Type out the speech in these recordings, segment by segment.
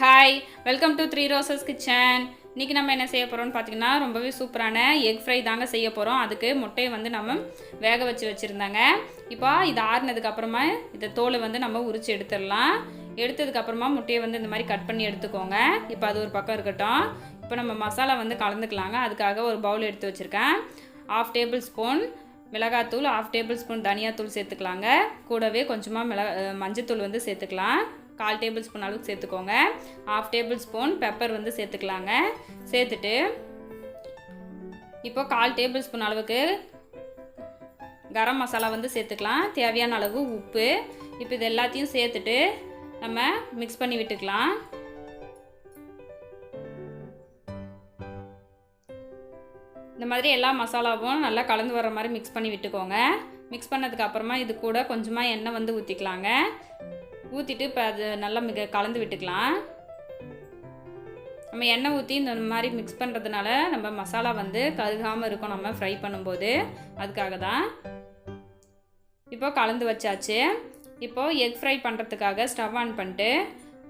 Hi welcome to three roses kitchen இன்றைக்கி நம்ம என்ன செய்ய போகிறோம்னு பார்த்தீங்கன்னா ரொம்பவே சூப்பரான எக் ஃப்ரை தாங்க செய்ய போகிறோம் அதுக்கு முட்டையை வந்து நம்ம வேக வச்சு வச்சுருந்தாங்க. இப்போ இது ஆறுனதுக்கப்புறமா இந்த தோலை வந்து நம்ம உரித்து எடுத்துடலாம். எடுத்ததுக்கப்புறமா முட்டையை வந்து இந்த மாதிரி கட் பண்ணி எடுத்துக்கோங்க. இப்போ அது ஒரு பக்கம் இருக்கட்டும். இப்போ நம்ம மசாலா வந்து கலந்துக்கலாங்க. அதுக்காக ஒரு பவுல் எடுத்து வச்சுருக்கேன். ஆஃப் டேபிள் ஸ்பூன் மிளகாத்தூள் ஆஃப் டேபிள் ஸ்பூன் தனியாத்தூள் சேர்த்துக்கலாங்க. கூடவே கொஞ்சமாக மிளகா மஞ்சத்தூள் வந்து சேர்த்துக்கலாம். கால் டேபிள் ஸ்பூன் அளவுக்கு சேர்த்துக்கோங்க. ஆஃப் டேபிள் ஸ்பூன் பெப்பர் வந்து சேர்த்துக்கலாங்க. சேர்த்துட்டு இப்போ கால் டேபிள் ஸ்பூன் அளவுக்கு கரம் மசாலா வந்து சேர்த்துக்கலாம். தேவையான அளவு உப்பு. இப்போ இது எல்லாத்தையும் சேர்த்துட்டு நம்ம மிக்ஸ் பண்ணி விட்டுக்கலாம். இந்த மாதிரி எல்லா மசாலாவும் நல்லா கலந்து வர மாதிரி மிக்ஸ் பண்ணி விட்டுக்கோங்க. மிக்ஸ் பண்ணதுக்கு அப்புறமா இது கூட கொஞ்சமாக எண்ணெய் வந்து ஊற்றிக்கலாங்க ஊற்றிட்டு இப்போ அது நல்லா மிக கலந்து விட்டுக்கலாம். நம்ம எண்ணெய் ஊற்றி இந்த மாதிரி மிக்ஸ் பண்ணுறதுனால நம்ம மசாலா வந்து கருகாமல் இருக்கும் நம்ம ஃப்ரை பண்ணும்போது. அதுக்காக தான் இப்போ கலந்து வச்சாச்சு. இப்போது எக் ஃப்ரை பண்ணுறதுக்காக ஸ்டவ் ஆன் பண்ணிட்டு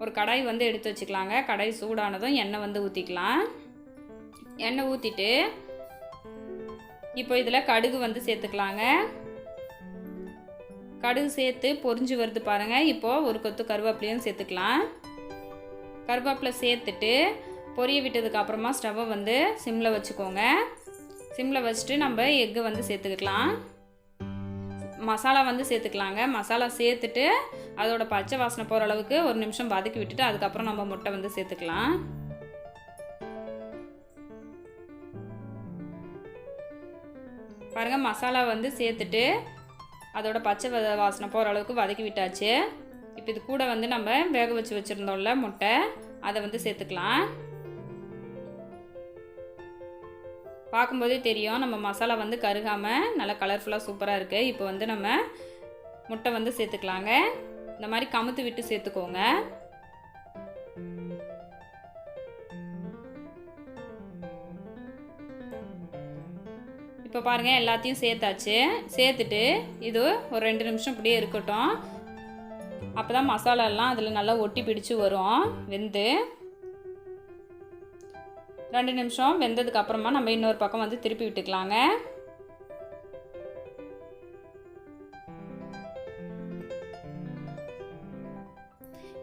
ஒரு கடாய் வந்து எடுத்து வச்சுக்கலாங்க. கடாய் சூடானதும் எண்ணெய் வந்து ஊற்றிக்கலாம் எண்ணெய் ஊற்றிட்டு இப்போ இதில் கடுகு வந்து சேர்த்துக்கலாங்க. கடுகு சேர்த்து பொறிஞ்சு வருது பாருங்கள் இப்போது ஒரு கொத்து கருவேப்பிலையும் சேர்த்துக்கலாம். கருவேப்பிலை சேர்த்துட்டு பொரிய விட்டதுக்கு அப்புறமா ஸ்டவ்வை வந்து சிம்மில் வச்சுக்கோங்க. சிம்மில் வச்சுட்டு நம்ம எக்கு வந்து சேர்த்துக்கலாம். மசாலா வந்து சேர்த்துக்கலாங்க. மசாலா சேர்த்துட்டு அதோட பச்சை வாசனை போகிற அளவுக்கு ஒரு நிமிஷம் வதக்கி விட்டுட்டு அதுக்கப்புறம் நம்ம முட்டை வந்து சேர்த்துக்கலாம். பாருங்கள் மசாலா வந்து சேர்த்துட்டு அதோட பச்சை வாசனை போகிற அளவுக்கு வதக்கி விட்டாச்சு. இப்போ இது கூட வந்து நம்ம வேக வச்சு வச்சுருந்தோம்ல முட்டை அதை வந்து சேர்த்துக்கலாம். பார்க்கும்போதே தெரியும் நம்ம மசாலா வந்து கருகாமல் நல்லா கலர்ஃபுல்லாக சூப்பராக இருக்குது இப்போ வந்து நம்ம முட்டை வந்து சேர்த்துக்கலாங்க. இந்த மாதிரி கமுத்து விட்டு சேர்த்துக்கோங்க. இப்போ பாருங்கள் எல்லாத்தையும் சேர்த்தாச்சு. சேர்த்துட்டு இது ஒரு ரெண்டு நிமிஷம் இப்படியே இருக்கட்டும். அப்போ தான் மசாலாலாம் அதில் நல்லா ஒட்டி பிடிச்சி வரும் வெந்து. ரெண்டு நிமிஷம் வெந்ததுக்கு அப்புறமா நம்ம இன்னொரு பக்கம் வந்து திருப்பி விட்டுக்கலாங்க.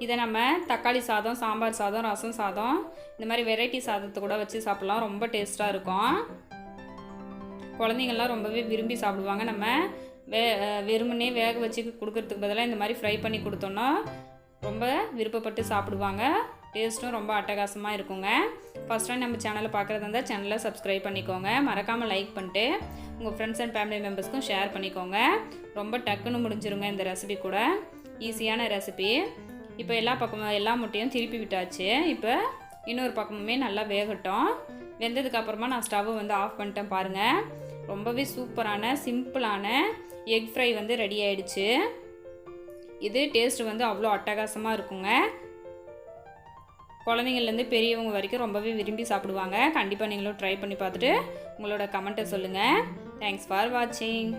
இதை நம்ம தக்காளி சாதம் சாம்பார் சாதம் ரசம் சாதம் இந்த மாதிரி வெரைட்டி சாதத்தை கூட வச்சு சாப்பிட்லாம். ரொம்ப டேஸ்ட்டாக இருக்கும். குழந்தைங்கள்லாம் ரொம்பவே விரும்பி சாப்பிடுவாங்க. நம்ம வே வெறுமனே வேக வச்சு கொடுக்கறதுக்கு பதிலாக இந்த மாதிரி ஃப்ரை பண்ணி கொடுத்தோன்னா ரொம்ப விருப்பப்பட்டு சாப்பிடுவாங்க. டேஸ்ட்டும் ரொம்ப அட்டகாசமாக இருக்குங்க. ஃபஸ்ட் டைம் நம்ம சேனலை பார்க்குறது இருந்தால் சேனலை சப்ஸ்கிரைப் பண்ணிக்கோங்க. மறக்காமல் லைக் பண்ணிட்டு உங்கள் ஃப்ரெண்ட்ஸ் அண்ட் ஃபேமிலி மெம்பர்ஸ்க்கும் ஷேர் பண்ணிக்கோங்க. ரொம்ப டக்குன்னு முடிஞ்சிருங்க இந்த ரெசிபி கூட. ஈஸியான ரெசிபி இப்போ எல்லா பக்கமும் எல்லா முட்டையும் திருப்பி விட்டாச்சு. இப்போ இன்னொரு பக்கமுமே நல்லா வேகட்டும். வெந்ததுக்கு அப்புறமா நான் ஸ்டவ் வந்து ஆஃப் பண்ணிட்டேன் பாருங்கள் ரொம்பவே சூப்பரான சிம்பிளான எக் ஃப்ரை வந்து ரெடி ஆயிடுச்சு. இது டேஸ்ட் வந்து அவ்வளோ அட்டகாசமாக இருக்குங்க. குழந்தைங்கள்லேருந்து பெரியவங்க வரைக்கும் ரொம்பவே விரும்பி சாப்பிடுவாங்க. கண்டிப்பாக நீங்களும் ட்ரை பண்ணி பார்த்துட்டு உங்களோட கமெண்ட்டை சொல்லுங்கள் தேங்க்ஸ் ஃபார் வாட்சிங்